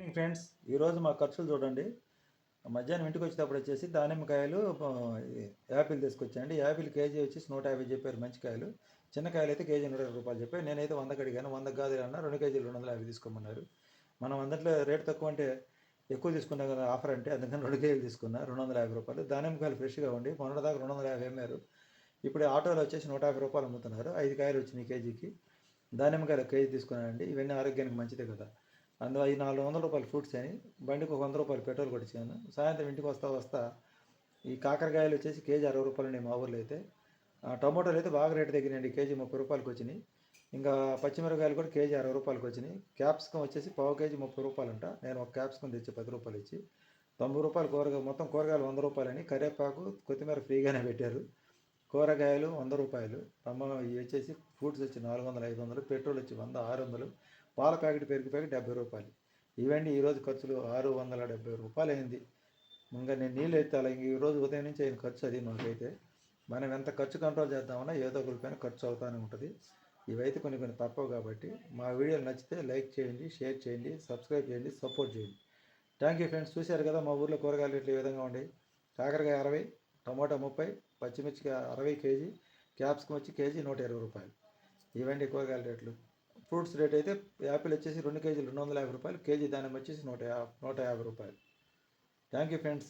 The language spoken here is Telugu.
ఈవినింగ్ ఫ్రెండ్స్ ఈరోజు మా ఖర్చులు చూడండి. మధ్యాహ్నం ఇంటికి వచ్చేటప్పుడు వచ్చేసి దానిమ్మకాయలు యాపిల్ తీసుకొచ్చాండి యాపిల్ కేజీ వచ్చేసి నూట యాభై చెప్పారు మంచి కాయలు. చిన్న కాయలు అయితే కేజీ నూట రూపాయలు చెప్పారు. నేనైతే వందకి అడిగాను వంద కాదు అన్న రెండు కేజీలు రెండు వందల యాభై తీసుకోమన్నారు. మనం అందట్లో రేట్ తక్కువ అంటే ఎక్కువ తీసుకున్నా కదా ఆఫర్ అంటే అందుకని రెండు కేజీలు తీసుకున్నా రెండు వందల యాభై రూపాయలు. దానిమ్మకాయలు ఫ్రెష్గా ఉండి మొన్నటిదాకా రెండు వందల యాభై అమ్మారు. ఇప్పుడు ఆటోలో వచ్చేసి నూట యాభై రూపాయలు అమ్ముతున్నారు. ఐదు కాయలు వచ్చినాయి కేజీకి. దానిమ్మకాయలు కేజీ తీసుకున్నానండి. ఇవన్నీ ఆరోగ్యానికి మంచిదే కదా. అందులో ఈ నాలుగు వందల రూపాయలు ఫ్రూట్స్ అని బండికి ఒక వంద రూపాయలు పెట్రోల్ కొట్టించాను. సాయంత్రం ఇంటికి వస్తా వస్తా ఈ కాకరకాయలు వచ్చేసి కేజీ అరవై రూపాయలు ఉన్నాయి మా ఊర్లో అయితే. ఆ, టమాటోలు అయితే బాగా రేటు తగ్గినాయండి కేజీ ముప్పై రూపాయలకి వచ్చినాయి. ఇంకా పచ్చిమిరకాయలు కూడా కేజీ అరవై రూపాయలకి వచ్చినాయి. క్యాప్సికం వచ్చేసి పావు కేజీ ముప్పై రూపాయలు అంట నేను ఒక క్యాప్సికం తెచ్చి పది రూపాయలు ఇచ్చి తొంభై రూపాయలు కూరగాయ మొత్తం కూరగాయలు వంద రూపాయలని కరివేపాకు కొత్తిమీర ఫ్రీగానే పెట్టారు. కూరగాయలు వంద రూపాయలు. తమ్మ ఇవి వచ్చేసి ఫ్రూట్స్ వచ్చి నాలుగు వందలు ఐదు వందలు పెట్రోల్ వచ్చి వంద ఆరు వందలు పాల ప్యాకెట్ పెరుగు ప్యాకెట్ డెబ్బై రూపాయలు. ఇవండి ఈరోజు ఖర్చులు ఆరు వందల డెబ్బై రూపాయలు అయింది. ఇంకా నేను నీళ్ళు ఎత్తాలి ఇంక ఈరోజు ఉదయం నుంచి అయిన ఖర్చు అది మనకైతే. మనం ఎంత ఖర్చు కంట్రోల్ చేద్దామన్నా ఏదో ఒక పైన ఖర్చు అవుతానే ఉంటుంది. ఇవైతే కొన్ని కొన్ని తప్పవు కాబట్టి మా వీడియోలు నచ్చితే లైక్ చేయండి షేర్ చేయండి సబ్స్క్రైబ్ చేయండి సపోర్ట్ చేయండి. Thank you friends. చూశారు కదా మా ఊర్లో కూరగాయలు ఇట్లా ఈ విధంగా ఉండే కాకరకాయ అరవై టమాటా ముప్పై పచ్చిమిర్చి అరవై కేజీ క్యాప్సికం వచ్చి కేజీ నూట ఇరవై రూపాయలు. ఇవండి కూరగాయల రేట్లు. ఫ్రూట్స్ రేట్ అయితే యాపిల్ వచ్చేసి రెండు కేజీలు రెండు వందల యాభై రూపాయలు కేజీ దానిమ్మ వచ్చేసి నూట యా నూట యాభై రూపాయలు. Thank you friends.